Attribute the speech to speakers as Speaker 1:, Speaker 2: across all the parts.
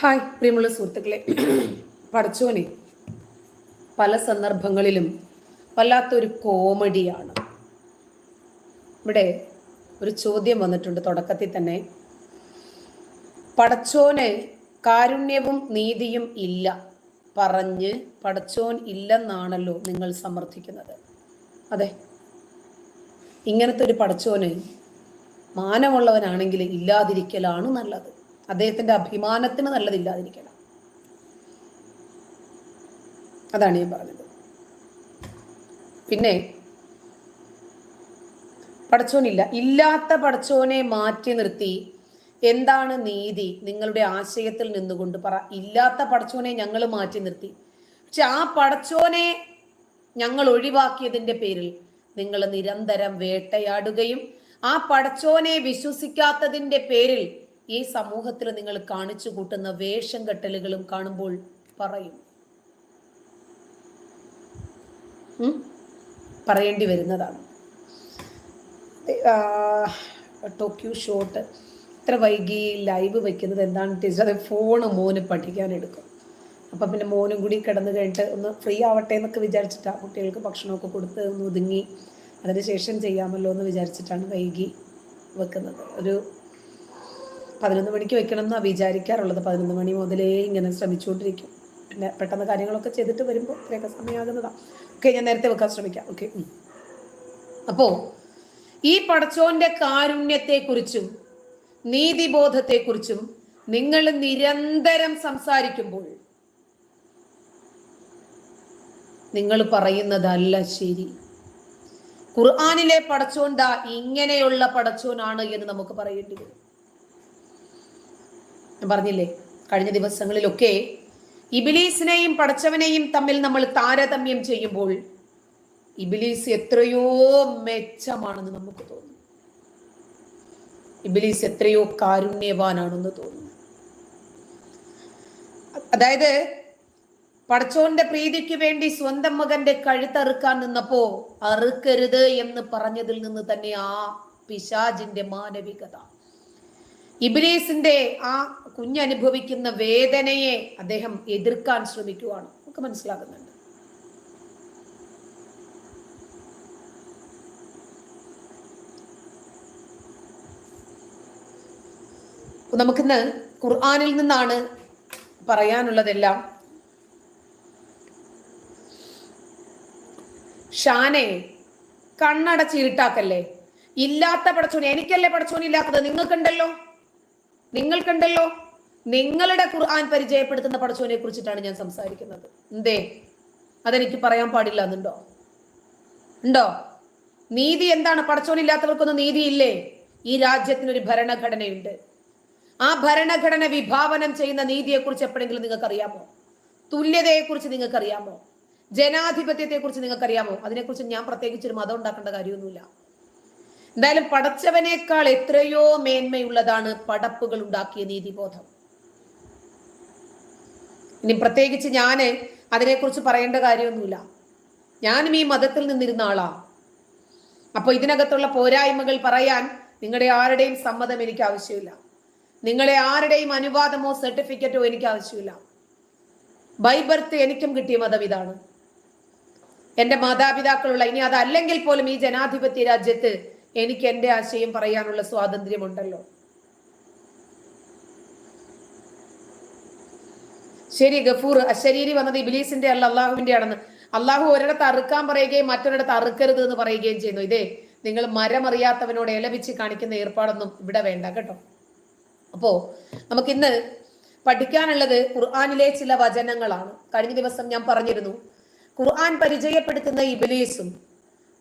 Speaker 1: Hi പ്രിയമുള്ള സുഹൃത്തുക്കളെ. പഠിച്ചോനെ പല സന്ദർഭങ്ങളിലും വല്ലാത്തൊരു കോമഡിയാണ്. ഇവിടെ ഒരു ചോദ്യം വന്നിട്ടുണ്ട് തുടക്കത്തിൽ തന്നെ. പടച്ചോന് കാരുണ്യവും നീതിയും ഇല്ല. പറഞ്ഞ് പടച്ചോൻ ഇല്ലെന്നാണല്ലോ നിങ്ങൾ സമർത്ഥിക്കുന്നത്. അതെ ഇങ്ങനത്തെ ഒരു പടച്ചോന് മാനമുള്ളവനാണെങ്കിൽ ഇല്ലാതിരിക്കലാണ് നല്ലത്. അദ്ദേഹത്തിന്റെ അഭിമാനത്തിന് നല്ലതില്ലാതിരിക്കണം അതാണ് ഞാൻ പറഞ്ഞത്. പിന്നെ പടച്ചോനില്ല ഇല്ലാത്ത പടച്ചോനെ മാറ്റി നിർത്തി എന്താണ് നീതി? നിങ്ങളുടെ ആശയത്തിൽ നിന്നുകൊണ്ട് പറ. ഇല്ലാത്ത പടച്ചോനെ ഞങ്ങൾ മാറ്റി നിർത്തി. പക്ഷെ ആ പടച്ചോനെ ഞങ്ങൾ ഒഴിവാക്കിയതിന്റെ പേരിൽ നിങ്ങൾ നിരന്തരം വേട്ടയാടുകയും ആ പടച്ചോനെ വിശ്വസിക്കാത്തതിന്റെ പേരിൽ ഈ സമൂഹത്തിൽ നിങ്ങൾ കാണിച്ചു കൂട്ടുന്ന വേഷം കെട്ടലുകളും കാണുമ്പോൾ പറയും? പറയേണ്ടി വരുന്നതാണ്. ടോക്യൂ ഷോട്ട്. ഇത്ര വൈകി ലൈവ് വെക്കുന്നത് എന്താണ് ടീച്ചർ അത് ഫോണ് മോന് പഠിക്കാൻ എടുക്കും. അപ്പം പിന്നെ മോനും കൂടി കിടന്നു കഴിഞ്ഞിട്ട് ഒന്ന് ഫ്രീ ആവട്ടെ എന്നൊക്കെ വിചാരിച്ചിട്ടാണ് കുട്ടികൾക്ക് ഭക്ഷണമൊക്കെ കൊടുത്ത് ഒന്ന് ഒതുങ്ങി. അതിനുശേഷം ചെയ്യാമല്ലോ എന്ന് വിചാരിച്ചിട്ടാണ് വൈകി വെക്കുന്നത്. ഒരു പതിനൊന്ന് മണിക്ക് വെക്കണം എന്നാണ് വിചാരിക്കാറുള്ളത്. പതിനൊന്ന് മണി മുതലേ ഇങ്ങനെ ശ്രമിച്ചുകൊണ്ടിരിക്കും. പിന്നെ പെട്ടെന്ന് കാര്യങ്ങളൊക്കെ ചെയ്തിട്ട് വരുമ്പോൾ ഇത്രയൊക്കെ സമയമാകുന്നതാണ് ഓക്കെ ഞാൻ നേരത്തെ വെക്കാൻ ശ്രമിക്കാം. ഓക്കെ അപ്പോ ഈ പടച്ചോന്റെ കാരുണ്യത്തെക്കുറിച്ചും നീതിബോധത്തെക്കുറിച്ചും നിങ്ങൾ നിരന്തരം സംസാരിക്കുമ്പോൾ നിങ്ങൾ പറയുന്നതല്ല ശരി. ഖുർആാനിലെ പടച്ചോണ്ട ഇങ്ങനെയുള്ള പടച്ചോനാണ് എന്ന് നമുക്ക് പറയേണ്ടി വരും. ഞാൻ പറഞ്ഞില്ലേ കഴിഞ്ഞ ദിവസങ്ങളിലൊക്കെ ഇബിലീസിനെയും പടച്ചവനെയും തമ്മിൽ നമ്മൾ താരതമ്യം ചെയ്യുമ്പോൾ ഇബിലീസ് എത്രയോ മെച്ചമാണെന്ന് നമുക്ക് തോന്നും. ഇബിലീസ് എത്രയോ കാരുണ്യവാനാണെന്ന് തോന്നും. അതായത് പടച്ചോന്റെ പ്രീതിക്ക് വേണ്ടി സ്വന്തം മകന്റെ കഴുത്തറുക്കാൻ നിന്നപ്പോ അറുക്കരുത് എന്ന് പറഞ്ഞതിൽ നിന്ന് തന്നെ ആ പിശാജിന്റെ മാനവികത. ഇബിലീസിന്റെ ആ കുഞ്ഞനുഭവിക്കുന്ന വേദനയെ അദ്ദേഹം എതിർക്കാൻ ശ്രമിക്കുവാണ്. നമുക്ക് മനസ്സിലാകുന്നുണ്ട്. നമുക്കിന്ന് ഖുർആാനിൽ നിന്നാണ് പറയാനുള്ളതെല്ലാം. ഷാനെ കണ്ണടച്ച് ഇരുട്ടാക്കല്ലേ? ഇല്ലാത്ത പടച്ചോനെ എനിക്കല്ലേ പടച്ചോൻ ഇല്ലാത്തത്? നിങ്ങൾക്കുണ്ടല്ലോ? നിങ്ങൾക്കുണ്ടല്ലോ? നിങ്ങളുടെ ഖുർആൻ പരിചയപ്പെടുത്തുന്ന പടച്ചോനെ കുറിച്ചിട്ടാണ് ഞാൻ സംസാരിക്കുന്നത്. എന്തേ? അതെനിക്ക് പറയാൻ പാടില്ല എന്നുണ്ടോ? ഉണ്ടോ? നീതി എന്താണ്? പടച്ചോനില്ലാത്തവർക്കൊന്നും നീതിയില്ലേ? ഈ രാജ്യത്തിനൊരു ഭരണഘടനയുണ്ട്. ആ ഭരണഘടന വിഭാവനം ചെയ്യുന്ന നീതിയെക്കുറിച്ച് എപ്പോഴെങ്കിലും നിങ്ങൾക്ക് അറിയാമോ തുല്യതയെക്കുറിച്ച് നിങ്ങൾക്ക് അറിയാമോ ജനാധിപത്യത്തെക്കുറിച്ച് നിങ്ങൾക്ക് അറിയാമോ അതിനെക്കുറിച്ച് ഞാൻ പ്രത്യേകിച്ച് ഒരു മതം ഉണ്ടാക്കേണ്ട കാര്യമൊന്നുമില്ല. എന്തായാലും പടച്ചവനേക്കാൾ എത്രയോ മേന്മയുള്ളതാണ് പടപ്പുകൾ ഉണ്ടാക്കിയ നീതിബോധം. ഇനി പ്രത്യേകിച്ച് ഞാൻ അതിനെക്കുറിച്ച് പറയേണ്ട കാര്യമൊന്നുമില്ല. ഞാനും ഈ മതത്തിൽ നിന്നിരുന്ന ആളാ. അപ്പോൾ ഇതിനകത്തുള്ള പോരായ്മകൾ പറയാൻ നിങ്ങളുടെ ആരുടെയും സമ്മതം എനിക്ക് ആവശ്യമില്ല. നിങ്ങളെ ആരുടെയും അനുവാദമോ സർട്ടിഫിക്കറ്റോ എനിക്ക് ആവശ്യമില്ല. ബൈ ബർത്ത് എനിക്കും കിട്ടിയ മതം ഇതാണ്. എന്റെ മാതാപിതാക്കളുള്ള ഇനി അതല്ലെങ്കിൽ പോലും ഈ ജനാധിപത്യ രാജ്യത്ത് എനിക്ക് എന്റെ ആശയം പറയാനുള്ള സ്വാതന്ത്ര്യമുണ്ടല്ലോ. ശരി ഗഫൂർ. അശരീരി വന്നത് ഇബിലീസിന്റെ അല്ല അള്ളാഹുവിന്റെ ആണെന്ന് അള്ളാഹു ഒരിടത്ത് അറുക്കാൻ പറയുകയും മറ്റൊരിടത്ത് അറുക്കരുത് എന്ന് പറയുകയും ചെയ്യുന്നു. ഇതേ നിങ്ങൾ മരമറിയാത്തവനോട് ഇലപിച്ച് കാണിക്കുന്ന ഏർപ്പാടൊന്നും ഇവിടെ വേണ്ട കേട്ടോ. അപ്പോ നമുക്ക് ഇന്ന് പഠിക്കാനുള്ളത് ഖുർആാനിലെ ചില വചനങ്ങളാണ്. കഴിഞ്ഞ ദിവസം ഞാൻ പറഞ്ഞിരുന്നു ഖുർആൻ പരിചയപ്പെടുത്തുന്ന ഇബിലീസും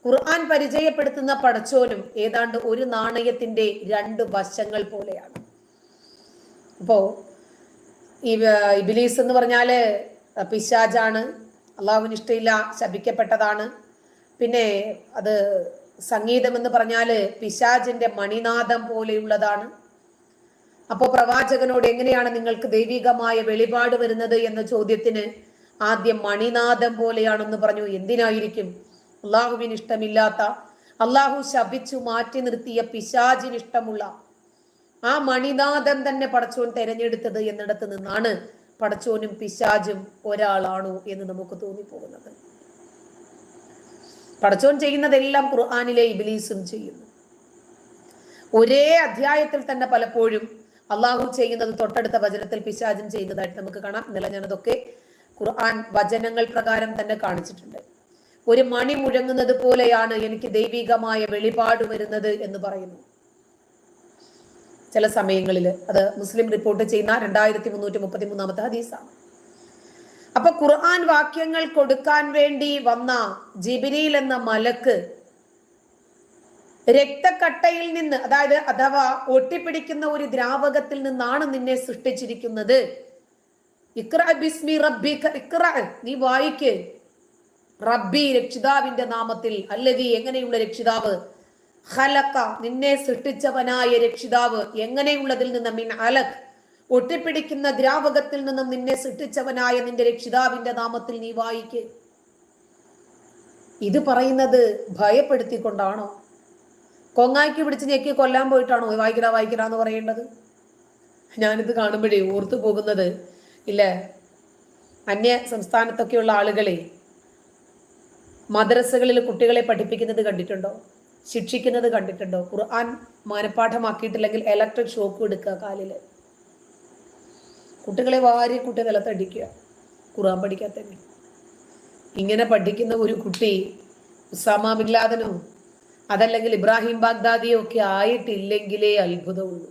Speaker 1: ഖുർആൻ പരിചയപ്പെടുത്തുന്ന പടച്ചോനും ഏതാണ്ട് ഒരു നാണയത്തിന്റെ രണ്ട് വശങ്ങൾ പോലെയാണ്. അപ്പോ ഇബിലീസ് എന്ന് പറഞ്ഞാൽ പിശാജാണ്. അള്ളാഹുവിന് ഇഷ്ടമില്ല ശപിക്കപ്പെട്ടതാണ്. പിന്നെ അത് സംഗീതം എന്ന് പറഞ്ഞാൽ പിശാജിന്റെ മണിനാദം പോലെയുള്ളതാണ്. അപ്പോൾ പ്രവാചകനോട് എങ്ങനെയാണ് നിങ്ങൾക്ക് ദൈവികമായ വെളിപാട് വരുന്നത് എന്ന ചോദ്യത്തിന് ആദ്യം മണിനാദം പോലെയാണെന്ന് പറഞ്ഞു. എന്തിനായിരിക്കും? അള്ളാഹുവിന് ഇഷ്ടമില്ലാത്ത അള്ളാഹു ശപിച്ചു മാറ്റി നിർത്തിയ പിശാജിന് ഇഷ്ടമുള്ള ആ മണിനാഥൻ തന്നെ പടച്ചോൻ തെരഞ്ഞെടുത്തത് എന്നിടത്ത് നിന്നാണ് പടച്ചോനും പിശാജും ഒരാളാണോ എന്ന് നമുക്ക് തോന്നിപ്പോകുന്നത്. പടച്ചോൻ ചെയ്യുന്നതെല്ലാം ഖുർആാനിലെ ഇബിലീസും ചെയ്യുന്നു. ഒരേ അധ്യായത്തിൽ തന്നെ പലപ്പോഴും അള്ളാഹു ചെയ്യുന്നത് തൊട്ടടുത്ത വചനത്തിൽ പിശാചും ചെയ്യുന്നതായിട്ട് നമുക്ക് കാണാം. ഇന്നലെ ഞാനതൊക്കെ ഖുർആൻ വചനങ്ങൾ പ്രകാരം തന്നെ കാണിച്ചിട്ടുണ്ട്. ഒരു മണി മുഴങ്ങുന്നത് പോലെയാണ് എനിക്ക് ദൈവികമായ വെളിപാട് വരുന്നത് എന്ന് പറയുന്നു. ചില സമയങ്ങളിൽ അത് മുസ്ലിം റിപ്പോർട്ട് ചെയ്യുന്ന രണ്ടായിരത്തി മുന്നൂറ്റി മുപ്പത്തി മൂന്നാമത്തെ ഹദീസാണ്. അപ്പൊ ഖുർആൻ വാക്യങ്ങൾ കൊടുക്കാൻ വേണ്ടി വന്ന ജിബിരിയിൽ എന്ന മലക്ക് രക്തക്കട്ടയിൽ നിന്ന് അതായത് അഥവാ ഒട്ടിപ്പിടിക്കുന്ന ഒരു ദ്രാവകത്തിൽ നിന്നാണ് നിന്നെ സൃഷ്ടിച്ചിരിക്കുന്നത്. ബിസ്മി റബ്ബി നീ വായിക്ക്. റബ്ബി രക്ഷിതാവിന്റെ നാമത്തിൽ അല്ലതി എങ്ങനെയുള്ള രക്ഷിതാവ്? ഹലക്ക നിന്നെ സൃഷ്ടിച്ചവനായ രക്ഷിതാവ് എങ്ങനെയുള്ളതിൽ നിന്ന് മിൻ അലക് ഒട്ടിപ്പിടിക്കുന്ന ദ്രാവകത്തിൽ നിന്നും നിന്നെ സൃഷ്ടിച്ചവനായ നിന്റെ രക്ഷിതാവിന്റെ നാമത്തിൽ നീ വായിക്ക്. ഇത് പറയുന്നത് ഭയപ്പെടുത്തിക്കൊണ്ടാണോ? കൊങ്ങാക്കി പിടിച്ച് ഞെക്കി കൊല്ലാൻ പോയിട്ടാണോ? വായിക്കടാ വായിക്കടാ എന്ന് പറയേണ്ടത്. ഞാനിത് കാണുമ്പോഴേ ഓർത്തു പോകുന്നത് ഇല്ല? അന്യ സംസ്ഥാനത്തൊക്കെയുള്ള ആളുകളെ മദ്രസകളിൽ കുട്ടികളെ പഠിപ്പിക്കുന്നത് കണ്ടിട്ടുണ്ടോ? ശിക്ഷിക്കുന്നത് കണ്ടിട്ടുണ്ടോ? ഖുർആൻ മാനപ്പാഠമാക്കിയിട്ടില്ലെങ്കിൽ ഇലക്ട്രിക് ഷോക്ക് എടുക്കുക കാലിൽ കുട്ടികളെ വാരി കുട്ടി നിലത്തടിക്കുക. ഖുർആൻ പഠിക്കാത്ത ഇങ്ങനെ പഠിക്കുന്ന ഒരു കുട്ടി ഉസാമ അതല്ലെങ്കിൽ ഇബ്രാഹിം ബാഗ്ദാദിയോ ഒക്കെ ആയിട്ടില്ലെങ്കിലേ അത്ഭുതമുള്ളൂ.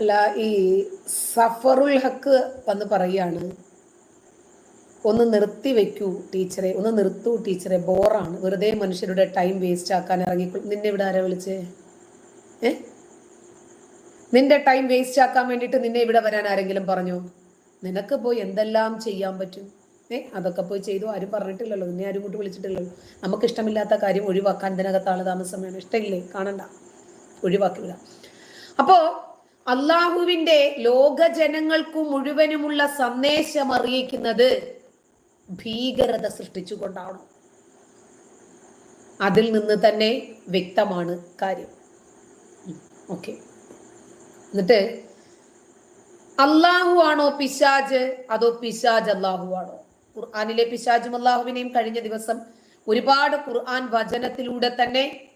Speaker 1: അല്ല ഈ സഫറുൽ ഹക്ക് വന്ന് പറയാണ് ഒന്ന് നിർത്തി വെക്കൂ ടീച്ചറെ ഒന്ന് നിർത്തൂ ടീച്ചറെ ബോറാണ്. വെറുതെ മനുഷ്യരുടെ ടൈം വേസ്റ്റ് ആക്കാൻ ഇറങ്ങി നിന്നെ ഇവിടെ ആരാ വിളിച്ചേ? ഏ? നിന്റെ ടൈം വേസ്റ്റ് ആക്കാൻ വേണ്ടിയിട്ട് നിന്നെ ഇവിടെ വരാൻ ആരെങ്കിലും പറഞ്ഞോ? നിനക്ക് പോയി എന്തെല്ലാം ചെയ്യാൻ പറ്റും? ഏ? അതൊക്കെ പോയി ചെയ്തു. ആരും പറഞ്ഞിട്ടില്ലല്ലോ. നിന്നെ ആരും കൂട്ടി വിളിച്ചിട്ടില്ലല്ലോ. നമുക്ക് ഇഷ്ടമില്ലാത്ത കാര്യം ഒഴിവാക്കാൻ ഇതിനകത്ത് ആൾ താമസം വേണം. ഇഷ്ടമില്ലേ? കാണണ്ട. ഒഴിവാക്കി വിടാം. അപ്പോ അള്ളാഹുവിന്റെ ലോക ജനങ്ങൾക്കു മുഴുവനുമുള്ള സന്ദേശം അറിയിക്കുന്നത് ഭീകരത സൃഷ്ടിച്ചുകൊണ്ടാണ്. അതിൽ നിന്ന് തന്നെ വ്യക്തമാണ് കാര്യം. ഓക്കെ. എന്നിട്ട് അള്ളാഹു ആണോ പിശാജ്? അതോ പിശാജ് അള്ളാഹു ആണോ? ഖുർആാനിലെ പിശാജും അള്ളാഹുവിനെയും കഴിഞ്ഞ ദിവസം ഒരുപാട് ഖുർആൻ വചനത്തിലൂടെ തന്നെ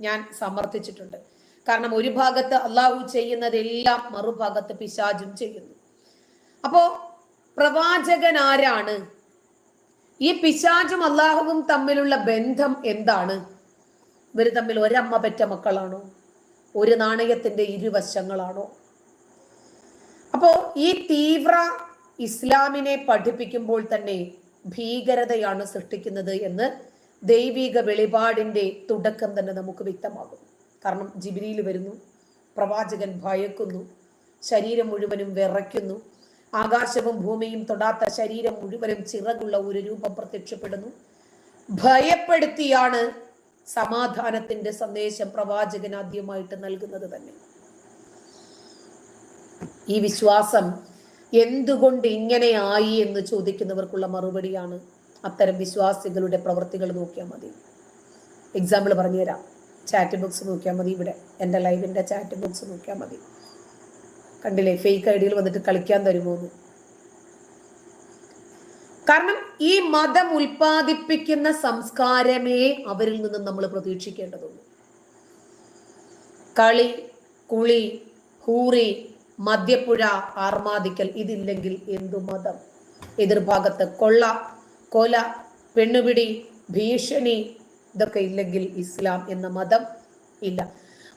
Speaker 1: ഞാൻ സമർത്ഥിച്ചിട്ടുണ്ട്. കാരണം ഒരു ഭാഗത്ത് അള്ളാഹു ചെയ്യുന്നതെല്ലാം മറുഭാഗത്ത് പിശാചും ചെയ്യുന്നു. അപ്പോ പ്രവാചകൻ ആരാണ്? ഈ പിശാചും അള്ളാഹുവും തമ്മിലുള്ള ബന്ധം എന്താണ്? ഇവർ തമ്മിൽ ഒരമ്മ പെറ്റ മക്കളാണോ? ഒരു നാണയത്തിന്റെ ഇരുവശങ്ങളാണോ? അപ്പോ ഈ തീവ്ര ഇസ്ലാമിനെ പഠിപ്പിക്കുമ്പോൾ തന്നെ ഭീകരതയാണ് സൃഷ്ടിക്കുന്നത് എന്ന് ദൈവിക വെളിപാടിന്റെ തുടക്കം തന്നെ നമുക്ക് വ്യക്തമാകും. കാരണം ജിബിരിയിൽ വരുന്നു. പ്രവാചകൻ ഭയക്കുന്നു. ശരീരം മുഴുവനും വിറയ്ക്കുന്നു. ആകാശവും ഭൂമിയും തൊടാത്ത ശരീരം മുഴുവനും ചിറകുള്ള ഒരു രൂപം പ്രത്യക്ഷപ്പെടുന്നു. ഭയപ്പെടുത്തിയാണ് സമാധാനത്തിന്റെ സന്ദേശം പ്രവാചകൻ ആദ്യമായിട്ട് നൽകുന്നത് തന്നെ. ഈ വിശ്വാസം എന്തുകൊണ്ട് ഇങ്ങനെ ആയി എന്ന് ചോദിക്കുന്നവർക്കുള്ള മറുപടിയാണ് അത്തരം വിശ്വാസികളുടെ പ്രവൃത്തികൾ നോക്കിയാൽ മതി. എക്സാമ്പിൾ പറഞ്ഞുതരാം. ചാറ്റ് ബോക്സ് നോക്കിയാൽ മതി. ഇവിടെ എന്റെ ലൈവിന്റെ ചാറ്റ് ബോക്സ് നോക്കിയാൽ മതി. കണ്ടില്ലേ? ഫേക്ക് ഐഡിയിൽ വന്നിട്ട് കളിക്കാൻ തരുമോ കാരണം ഈ മതം ഉൽപ്പാദിപ്പിക്കുന്ന സംസ്കാരമേ അവരിൽ നിന്നും നമ്മൾ പ്രതീക്ഷിക്കേണ്ടതുള്ളൂ. കളി കുളി ഹൂറി മദ്യപ്പുഴ ആർമാദിക്കൽ ഇതില്ലെങ്കിൽ എന്തു മതം? എതിർഭാഗത്ത് കൊള്ള കൊല പെണ്ണുപിടി ഭീഷണി ഇതൊക്കെ ഇല്ലെങ്കിൽ ഇസ്ലാം എന്ന മതം ഇല്ല.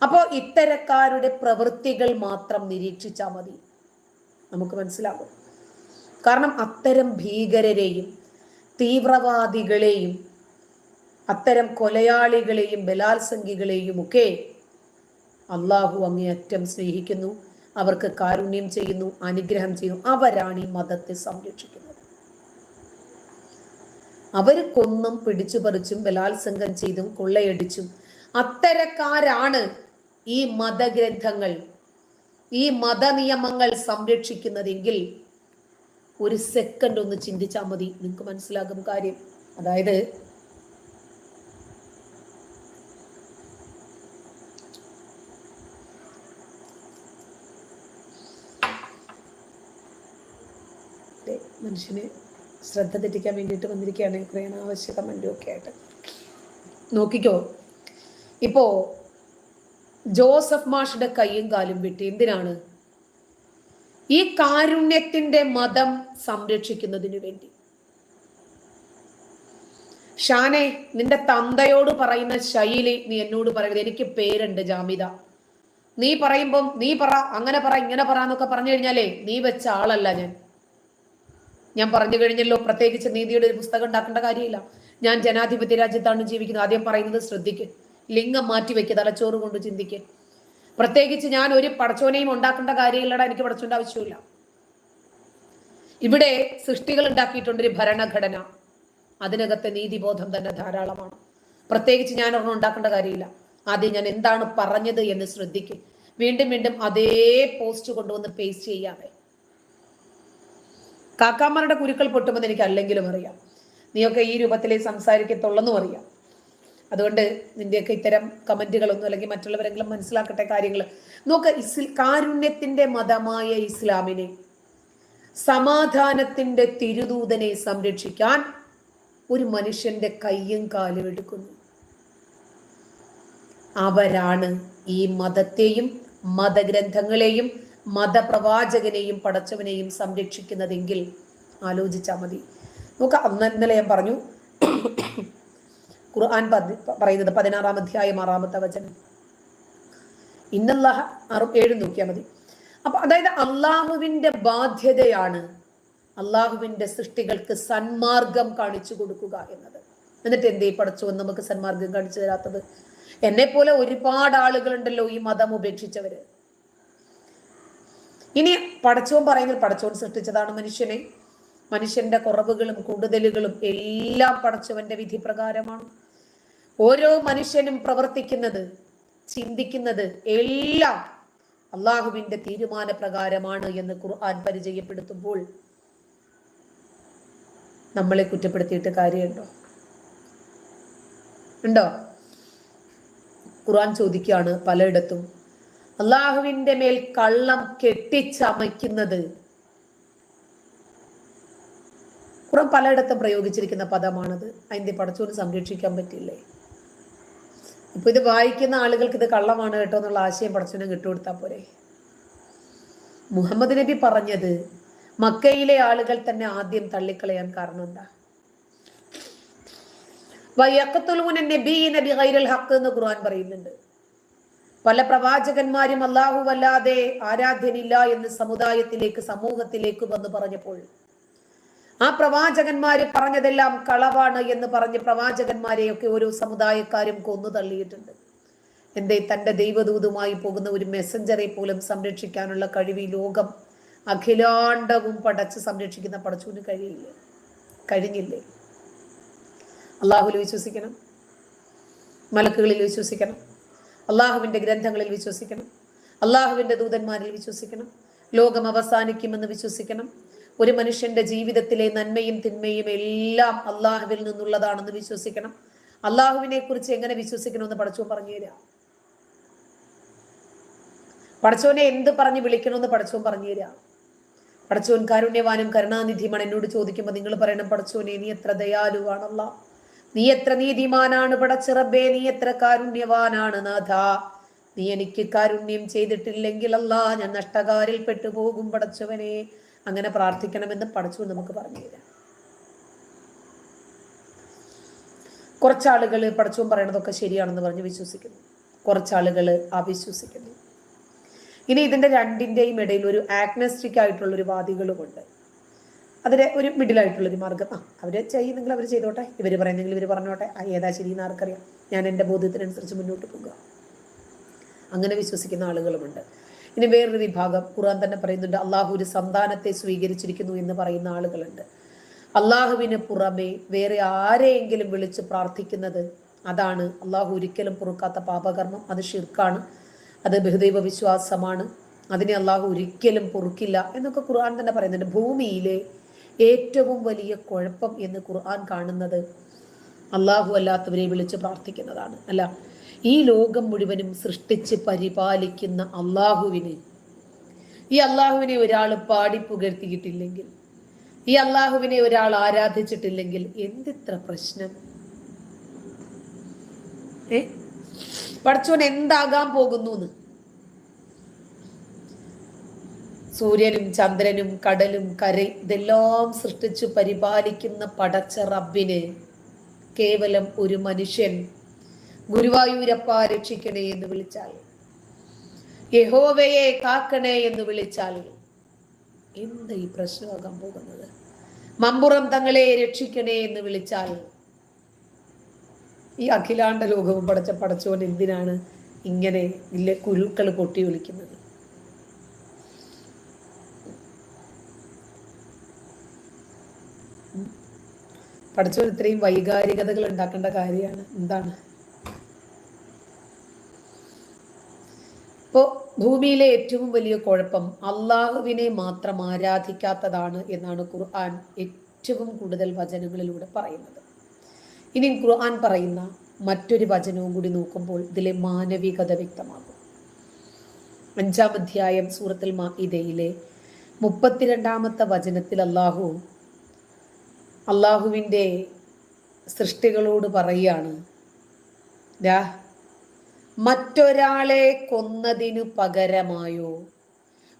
Speaker 1: അപ്പോൾ ഇത്തരക്കാരുടെ പ്രവൃത്തികൾ മാത്രം നിരീക്ഷിച്ചാൽ മതി. നമുക്ക് മനസ്സിലാകും. കാരണം അത്തരം ഭീകരരെയും തീവ്രവാദികളെയും അത്തരം കൊലയാളികളെയും ബലാത്സംഗികളെയും ഒക്കെ അള്ളാഹു അങ്ങേയറ്റം സ്നേഹിക്കുന്നു. അവർക്ക് കാരുണ്യം ചെയ്യുന്നു അനുഗ്രഹം ചെയ്യുന്നു. അവരാണ് ഈ മതത്തെ സംരക്ഷിക്കുന്നത്. അവർ കൊന്നും പിടിച്ചു പറിച്ചും ബലാത്സംഗം ചെയ്തും കൊള്ളയടിച്ചും അത്തരക്കാരാണ് ഈ മതഗ്രന്ഥങ്ങൾ ഈ മതനിയമങ്ങൾ സംരക്ഷിക്കുന്നതെങ്കിൽ ഒരു സെക്കൻഡ് ഒന്ന് ചിന്തിച്ചാൽ മതി. നിങ്ങൾക്ക് മനസ്സിലാകും കാര്യം. അതായത് മനുഷ്യന് ശ്രദ്ധ തെറ്റിക്കാൻ വേണ്ടിയിട്ട് വന്നിരിക്കുകയാണ് കുറേ അനാവശ്യ കമന്റും ഒക്കെ ആയിട്ട്. നോക്കിക്കോ. ഇപ്പോ ജോസഫ് മാഷിന്റെ കൈയും കാലും വിട്ട് എന്തിനാണ്? ഈ കാരുണ്യത്തിന്റെ മതം സംരക്ഷിക്കുന്നതിന് വേണ്ടി. ഷാനെ നിന്റെ തന്തയോട് പറയുന്ന ശൈലി നീ എന്നോട് പറയുന്നത് എനിക്ക് പേരുണ്ട് ജാമിത. നീ പറയുമ്പം നീ പറ അങ്ങനെ പറ ഇങ്ങനെ പറ എന്നൊക്കെ പറഞ്ഞു കഴിഞ്ഞാലേ നീ വെച്ച ആളല്ല ഞാൻ. ഞാൻ പറഞ്ഞു കഴിഞ്ഞല്ലോ പ്രത്യേകിച്ച് നീതിയുടെ ഒരു പുസ്തകം ഉണ്ടാക്കേണ്ട കാര്യമില്ല. ഞാൻ ജനാധിപത്യ രാജ്യത്താണ് ജീവിക്കുന്നത്. ആദ്യം പറയുന്നത് ശ്രദ്ധിക്ക്. ലിംഗം മാറ്റി വെക്കുക തലച്ചോറ് കൊണ്ട് ചിന്തിക്ക്. പ്രത്യേകിച്ച് ഞാൻ ഒരു പടച്ചോനെയും ഉണ്ടാക്കേണ്ട കാര്യമില്ലടാ എനിക്ക് പടച്ചോന്റെ ആവശ്യമില്ല. ഇവിടെ സൃഷ്ടികൾ ഉണ്ടാക്കിയിട്ടുണ്ട് ഒരു ഭരണഘടന. അതിനകത്തെ നീതിബോധം തന്നെ ധാരാളമാണ്. പ്രത്യേകിച്ച് ഞാൻ ഒന്നും ഉണ്ടാക്കേണ്ട കാര്യമില്ല. ആദ്യം ഞാൻ എന്താണ് പറഞ്ഞത് എന്ന് ശ്രദ്ധിക്കും. വീണ്ടും വീണ്ടും അതേ പോസ്റ്റ് കൊണ്ടുവന്ന് പേസ്റ്റ് ചെയ്യാതെ. കാക്കാമാരുടെ കുരുക്കൾ പൊട്ടുമെന്ന് എനിക്ക് അല്ലെങ്കിലും അറിയാം. നീയൊക്കെ ഈ രൂപത്തിലേ സംസാരിക്കത്തുള്ളെന്നും അറിയാം. അതുകൊണ്ട് നിന്റെയൊക്കെ ഇത്തരം കമന്റുകളൊന്നും അല്ലെങ്കിൽ മറ്റുള്ളവരെങ്കിലും മനസ്സിലാക്കട്ടെ കാര്യങ്ങൾ നോക്ക് ഇസ്ല കാരുണ്യത്തിന്റെ മതമായ ഇസ്ലാമിനെ സമാധാനത്തിന്റെ തിരുദൂതനെ സംരക്ഷിക്കാൻ ഒരു മനുഷ്യന്റെ കയ്യും കാലും എടുക്കുന്നു. അവരാണ് ഈ മതത്തെയും മതഗ്രന്ഥങ്ങളെയും മതപ്രവാചകനെയും പടച്ചവനെയും സംരക്ഷിക്കുന്നതെങ്കിൽ ആലോചിച്ചാൽ മതി. നമുക്ക് അന്ന് ഇന്നലെ ഞാൻ പറഞ്ഞു ഖുർആൻ പറയുന്നത് പതിനാറാം അധ്യായം ആറാമത്തെ വചനം. ഇന്നല്ലാഹ ഏഴ് നോക്കിയാൽ മതി. അപ്പൊ അതായത് അള്ളാഹുവിന്റെ ബാധ്യതയാണ് അള്ളാഹുവിന്റെ സൃഷ്ടികൾക്ക് സന്മാർഗം കാണിച്ചു കൊടുക്കുക എന്നത്. എന്നിട്ട് എന്തേ പടച്ചു നമുക്ക് സന്മാർഗം കാണിച്ചു തരാത്തത്? എന്നെ പോലെ ഒരുപാട് ആളുകളുണ്ടല്ലോ ഈ മതം ഉപേക്ഷിച്ചവര്. ഇനി പടച്ചോൻ പറയുന്നത് പടച്ചോൻ സൃഷ്ടിച്ചതാണ് മനുഷ്യനെ. മനുഷ്യന്റെ കുറവുകളും കൂടുതലുകളും എല്ലാം പടച്ചവന്റെ വിധി പ്രകാരമാണ് ഓരോ മനുഷ്യനും പ്രവർത്തിക്കുന്നത് ചിന്തിക്കുന്നത് എല്ലാം അള്ളാഹുവിന്റെ തീരുമാന പ്രകാരമാണ് എന്ന് ഖുർആൻ പരിചയപ്പെടുത്തുമ്പോൾ നമ്മളെ കുറ്റപ്പെടുത്തിയിട്ട് കാര്യമുണ്ടോ? ഉണ്ടോ? ഖുർആൻ ചോദിക്കുകയാണ് പലയിടത്തും. അള്ളാഹുവിന്റെ മേൽ കള്ളം കെട്ടിച്ചമയ്ക്കുന്നത്. കുറെ പലയിടത്തും പ്രയോഗിച്ചിരിക്കുന്ന പദമാണത്. അതിന്റെ പടച്ചോന് സംരക്ഷിക്കാൻ പറ്റില്ലേ? ഇപ്പൊ ഇത് വായിക്കുന്ന ആളുകൾക്ക് ഇത് കള്ളമാണ് കേട്ടോ എന്നുള്ള ആശയം പടച്ചോനെ കിട്ടുകൊടുത്താൽ പോരെ. മുഹമ്മദ് നബി പറഞ്ഞത് മക്കയിലെ ആളുകൾ തന്നെ ആദ്യം തള്ളിക്കളയാൻ കാരണം എന്താ? വയ്യക്കത്തുൽ മുൻ നബി നബി ഹൈരൽ ഹക്ക് എന്ന് ഖുർആൻ പറയുന്നുണ്ട്. പല പ്രവാചകന്മാരും അല്ലാഹു വല്ലാതെ ആരാധ്യനില്ല എന്ന് സമുദായത്തിലേക്ക് സമൂഹത്തിലേക്ക് വന്ന് പറഞ്ഞപ്പോൾ ആ പ്രവാചകന്മാര് പറഞ്ഞതെല്ലാം കളവാണ് എന്ന് പറഞ്ഞ് പ്രവാചകന്മാരെയൊക്കെ ഓരോ സമുദായക്കാരും കൊന്നു തള്ളിയിട്ടുണ്ട്. എന്തേ തന്റെ ദൈവദൂതുമായി പോകുന്ന ഒരു മെസ്സഞ്ചറെ പോലും സംരക്ഷിക്കാനുള്ള കഴിവ് ലോകം അഖിലാണ്ടവും പടച്ച് സംരക്ഷിക്കുന്ന പടച്ചൂന് കഴിയില്ല. കഴിഞ്ഞില്ലേ? അള്ളാഹുൽ വിശ്വസിക്കണം. മലക്കുകളിൽ വിശ്വസിക്കണം. അള്ളാഹുവിന്റെ ഗ്രന്ഥങ്ങളിൽ വിശ്വസിക്കണം. അള്ളാഹുവിന്റെ ദൂതന്മാരിൽ വിശ്വസിക്കണം. ലോകം അവസാനിക്കുമെന്ന് വിശ്വസിക്കണം. ഒരു മനുഷ്യന്റെ ജീവിതത്തിലെ നന്മയും തിന്മയും എല്ലാം അള്ളാഹുവിൽ നിന്നുള്ളതാണെന്ന് വിശ്വസിക്കണം. അള്ളാഹുവിനെ കുറിച്ച് എങ്ങനെ വിശ്വസിക്കണമെന്ന് പഠിച്ചു പറഞ്ഞു തരാം. പടച്ചോനെ എന്ത് പറഞ്ഞ് വിളിക്കണമെന്ന് പഠിച്ചോൻ പറഞ്ഞു തരാം. പടച്ചോൻ കാരുണ്യവാനും കരുണാനിധിയുമാണ് എന്നോട് ചോദിക്കുമ്പോൾ നിങ്ങൾ പറയണം പഠിച്ചോനെ നീ എത്ര ദയാലുവാണല്ല. നീ എത്ര നീതിമാനാണ് പടച്ചിറബേ നീ എത്ര കാരുണ്യവാനാണ് നാഥ? നീ എനിക്ക് കാരുണ്യം ചെയ്തിട്ടില്ലെങ്കിൽ അല്ല ഞാൻ നഷ്ടകാരിൽ പെട്ടുപോകും പടച്ചവനെ. അങ്ങനെ പ്രാർത്ഥിക്കണമെന്ന് പഠിച്ചു നമുക്ക് പറഞ്ഞു തരാം. കുറച്ചാളുകൾ പഠിച്ചും പറയണതൊക്കെ ശരിയാണെന്ന് പറഞ്ഞ് വിശ്വസിക്കുന്നു. കുറച്ചാളുകൾ അവിശ്വസിക്കുന്നു. ഇനി ഇതിന്റെ രണ്ടിന്റെയും ഇടയിൽ ഒരു ആഗ്നസ്റ്റിക് ആയിട്ടുള്ള ഒരു വാദികളുമുണ്ട്. അതിന് ഒരു മിഡിലായിട്ടുള്ളൊരു മാർഗം. ആ അവർ ചെയ്യുന്നെങ്കിൽ അവർ ചെയ്തോട്ടെ. ഇവർ പറയുന്നെങ്കിൽ ഇവർ പറഞ്ഞോട്ടെ. ആ ഏതാ ശരി എന്ന് ആർക്കറിയാം. ഞാൻ എന്റെ ബോധ്യത്തിനനുസരിച്ച് മുന്നോട്ട് പോകുക. അങ്ങനെ വിശ്വസിക്കുന്ന ആളുകളുമുണ്ട്. ഇനി വേറൊരു വിഭാഗം ഖുർആൻ തന്നെ പറയുന്നുണ്ട് അള്ളാഹു ഒരു സന്താനത്തെ സ്വീകരിച്ചിരിക്കുന്നു എന്ന് പറയുന്ന ആളുകളുണ്ട്. അള്ളാഹുവിന് പുറമെ വേറെ ആരെയെങ്കിലും വിളിച്ച് പ്രാർത്ഥിക്കുന്നത് അതാണ്. അള്ളാഹു ഒരിക്കലും പൊറുക്കാത്ത പാപകർമ്മം. അത് ഷിർക്കാണ് അത് ബഹുദൈവ വിശ്വാസമാണ്. അതിനെ അള്ളാഹു ഒരിക്കലും പൊറുക്കില്ല എന്നൊക്കെ ഖുർആൻ തന്നെ പറയുന്നുണ്ട്. ഭൂമിയിലെ ഏറ്റവും വലിയ കുഴപ്പം എന്ന് ഖുർആൻ കാണുന്നത് അള്ളാഹു അല്ലാത്തവരെ വിളിച്ച് പ്രാർത്ഥിക്കുന്നതാണ് അല്ല? ഈ ലോകം മുഴുവനും സൃഷ്ടിച്ച് പരിപാലിക്കുന്ന അള്ളാഹുവിന് ഈ അള്ളാഹുവിനെ ഒരാൾ പാടി പുകഴ്ത്തിയിട്ടില്ലെങ്കിൽ ഈ അള്ളാഹുവിനെ ഒരാൾ ആരാധിച്ചിട്ടില്ലെങ്കിൽ എന്തിത്ര പ്രശ്നം? ഏ? പഠിച്ചോൻ എന്താകാൻ പോകുന്നു സൂര്യനും ചന്ദ്രനും കടലും കര ഇതെല്ലാം സൃഷ്ടിച്ചു പരിപാലിക്കുന്ന പടച്ച റബ്ബിന് കേവലം ഒരു മനുഷ്യൻ ഗുരുവായൂരപ്പ രക്ഷിക്കണേ എന്ന് വിളിച്ചാൽ യഹോവയെ കാക്കണേ എന്ന് വിളിച്ചാൽ എന്ത് ഈ പ്രശ്നമാകാൻ പോകുന്നത്? മമ്പുറം തങ്ങളെ രക്ഷിക്കണേ എന്ന് വിളിച്ചാൽ ഈ അഖിലാണ്ട ലോകവും പടച്ച പടച്ചോൻ എന്തിനാണ് ഇങ്ങനെ ഇല്ല കുരുക്കൾ പൊട്ടി വിളിക്കുന്നത്? പഠിച്ചവർ ഇത്രയും വൈകാരികതകൾ ഉണ്ടാക്കേണ്ട കാര്യമാണ്. എന്താണ്? ഇപ്പോ ഭൂമിയിലെ ഏറ്റവും വലിയ കുഴപ്പം അള്ളാഹുവിനെ മാത്രം ആരാധിക്കാത്തതാണ് എന്നാണ് ഖുർആൻ ഏറ്റവും കൂടുതൽ വചനങ്ങളിലൂടെ പറയുന്നത്. ഇനി ഖുർആൻ പറയുന്ന മറ്റൊരു വചനവും കൂടി നോക്കുമ്പോൾ ഇതിലെ മാനവികത വ്യക്തമാകും. അഞ്ചാം അധ്യായം സൂറത്തിൽ മാഇദയിലെ മുപ്പത്തിരണ്ടാമത്തെ വചനത്തിൽ അള്ളാഹു അള്ളാഹുവിന്റെ സൃഷ്ടികളോട് പറയുകയാണ് മറ്റൊരാളെ കൊന്നതിനു പകരമായോ?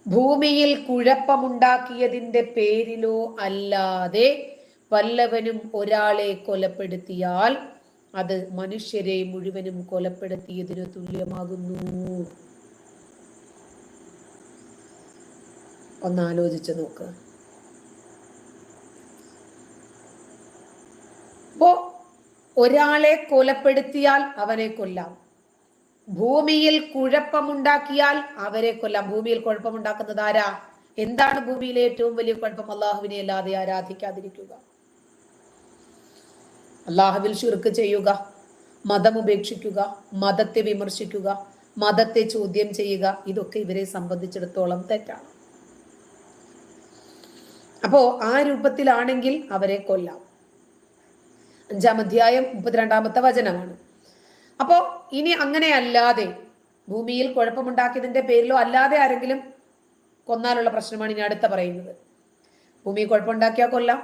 Speaker 1: ഭൂമിയിൽ കുഴപ്പമുണ്ടാക്കിയതിന്റെ പേരിലോ അല്ലാതെ വല്ലവനും ഒരാളെ കൊലപ്പെടുത്തിയാൽ അത് മനുഷ്യരെ മുഴുവനും കൊലപ്പെടുത്തിയതിനു തുല്യമാകുന്നു. ഒന്നാലോചിച്ച് നോക്ക് അപ്പോ ഒരാളെ കൊലപ്പെടുത്തിയാൽ അവനെ കൊല്ലാം. ഭൂമിയിൽ കുഴപ്പമുണ്ടാക്കിയാൽ അവരെ കൊല്ലാം. ഭൂമിയിൽ കുഴപ്പമുണ്ടാക്കുന്നത് ആരാ? എന്താണ് ഭൂമിയിലെ ഏറ്റവും വലിയ കുഴപ്പം? അള്ളാഹുവിനെ അല്ലാതെ ആരാധിക്കാതിരിക്കുക. അള്ളാഹുവിൽ ചുരുക്ക് ചെയ്യുക മതം ഉപേക്ഷിക്കുക മതത്തെ വിമർശിക്കുക മതത്തെ ചോദ്യം ചെയ്യുക ഇതൊക്കെ ഇവരെ സംബന്ധിച്ചിടത്തോളം തെറ്റാണ്. അപ്പോ ആ രൂപത്തിലാണെങ്കിൽ അവരെ കൊല്ലാം. അഞ്ചാം അധ്യായം മുപ്പത്തിരണ്ടാമത്തെ വചനമാണ്. അപ്പോൾ ഇനി അങ്ങനെ അല്ലാതെ ഭൂമിയിൽ കുഴപ്പമുണ്ടാക്കിയതിന്റെ പേരിലോ അല്ലാതെ ആരെങ്കിലും കൊന്നാലുള്ള പ്രശ്നമാണ് ഇനി അടുത്ത പറയുന്നത്. ഭൂമി കുഴപ്പമുണ്ടാക്കിയാൽ കൊല്ലാം.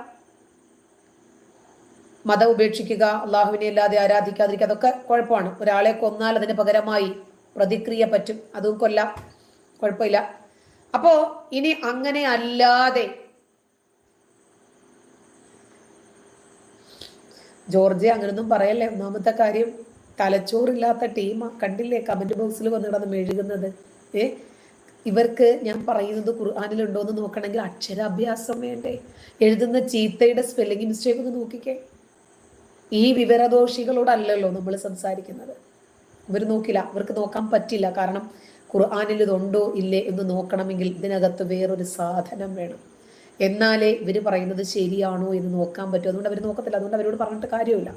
Speaker 1: മതം ഉപേക്ഷിക്കുക അള്ളാഹുവിനെ അല്ലാതെ ആരാധിക്കാതിരിക്കുക അതൊക്കെ കുഴപ്പമാണ്. ഒരാളെ കൊന്നാൽ അതിന് പകരമായി പ്രതിക്രിയ പറ്റും അതും കൊല്ലാം. കുഴപ്പമില്ല. അപ്പോ ഇനി അങ്ങനെ അല്ലാതെ ജോർജിയ അങ്ങനൊന്നും പറയല്ലേ? ഒന്നാമത്തെ കാര്യം തലച്ചോറില്ലാത്ത ടീം കണ്ടില്ലേ? കമന്റ് ബോക്സിൽ വന്ന് കിടന്ന് മെഴുകുന്നത്. ഏ? ഇവർക്ക് ഞാൻ പറയുന്നത് ഖുർആാനിലുണ്ടോ എന്ന് നോക്കണമെങ്കിൽ അക്ഷരാഭ്യാസം വേണ്ടേ. എഴുതുന്ന ചീത്തയുടെ സ്പെല്ലിംഗ് മിസ്റ്റേക്ക് ഒന്ന് നോക്കിക്കേ. ഈ വിവരദോഷികളോടല്ലല്ലോ നമ്മൾ സംസാരിക്കുന്നത്. ഇവർ നോക്കില്ല. ഇവർക്ക് നോക്കാൻ പറ്റില്ല. കാരണം ഖുർആാനിൽ ഇതുണ്ടോ ഇല്ലേ? എന്ന് നോക്കണമെങ്കിൽ ഇതിനകത്ത് വേറൊരു സാധനം വേണം. എന്നാലേ ഇവർ പറയുന്നത് ശരിയാണോ എന്ന് നോക്കാൻ പറ്റും. അതുകൊണ്ട് അവർ നോക്കത്തില്ല. അതുകൊണ്ട് അവരോട് പറഞ്ഞിട്ട് കാര്യമില്ല.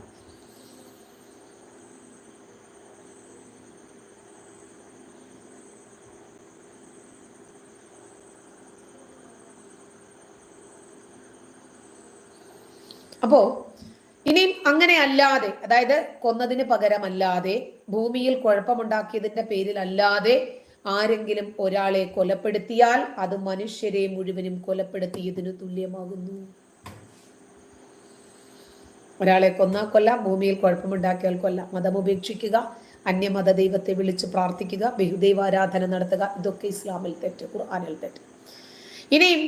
Speaker 1: അപ്പോ ഇനിയും അങ്ങനെ അല്ലാതെ അതായത് കൊന്നതിന് പകരമല്ലാതെ ഭൂമിയിൽ കുഴപ്പമുണ്ടാക്കിയതിന്റെ പേരിലല്ലാതെ ആരെങ്കിലും ഒരാളെ കൊലപ്പെടുത്തിയാൽ അത് മനുഷ്യരെ മുഴുവനും കൊലപ്പെടുത്തിയതിന് തുല്യമാകുന്നു. ഒരാളെ കൊന്നാൽ കൊല്ലാം ഭൂമിയിൽ കുഴപ്പമുണ്ടാക്കിയാൽ കൊല്ലാം. മതം ഉപേക്ഷിക്കുക അന്യമത ദൈവത്തെ വിളിച്ച് പ്രാർത്ഥിക്കുക ബഹുദൈവാരാധന നടത്തുക ഇതൊക്കെ ഇസ്ലാമിൽ തെറ്റ് ഖുർആാനിൽ തെറ്റ്. ഇനിയും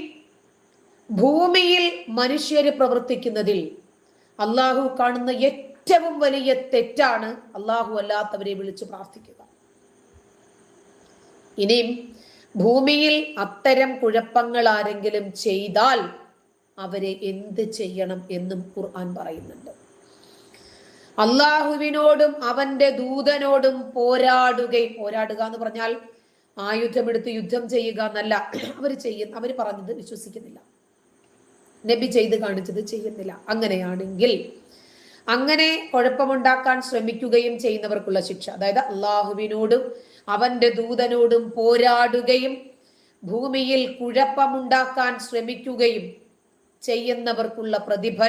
Speaker 1: ഭൂമിയിൽ മനുഷ്യര് പ്രവർത്തിക്കുന്നതിൽ അള്ളാഹു കാണുന്ന ഏറ്റവും വലിയ തെറ്റാണ് അള്ളാഹു അല്ലാത്തവരെ വിളിച്ച് പ്രാർത്ഥിക്കുക. ഇനിയും ഭൂമിയിൽ അത്തരം കുഴപ്പങ്ങൾ ആരെങ്കിലും ചെയ്താൽ അവരെ എന്ത് ചെയ്യണം എന്നും ഖുർആൻ പറയുന്നുണ്ട്. അള്ളാഹുവിനോടും അവന്റെ ദൂതനോടും പോരാടുകയും പോരാടുക എന്ന് പറഞ്ഞാൽ ആയുധമെടുത്ത് യുദ്ധം ചെയ്യുക എന്നല്ല. അവർ ചെയ്യുന്ന അവർ പറഞ്ഞത് വിശ്വസിക്കുന്നില്ല. നബി ചെയ്ത് കാണിച്ചത് ചെയ്യുന്നില്ല. അങ്ങനെയാണെങ്കിൽ അങ്ങനെ കുഴപ്പമുണ്ടാക്കാൻ ശ്രമിക്കുകയും ചെയ്യുന്നവർക്കുള്ള ശിക്ഷ അതായത് അള്ളാഹുവിനോടും അവന്റെ ദൂതനോടും പോരാടുകയും ഭൂമിയിൽ കുഴപ്പമുണ്ടാക്കാൻ ശ്രമിക്കുകയും ചെയ്യുന്നവർക്കുള്ള പ്രതിഫലം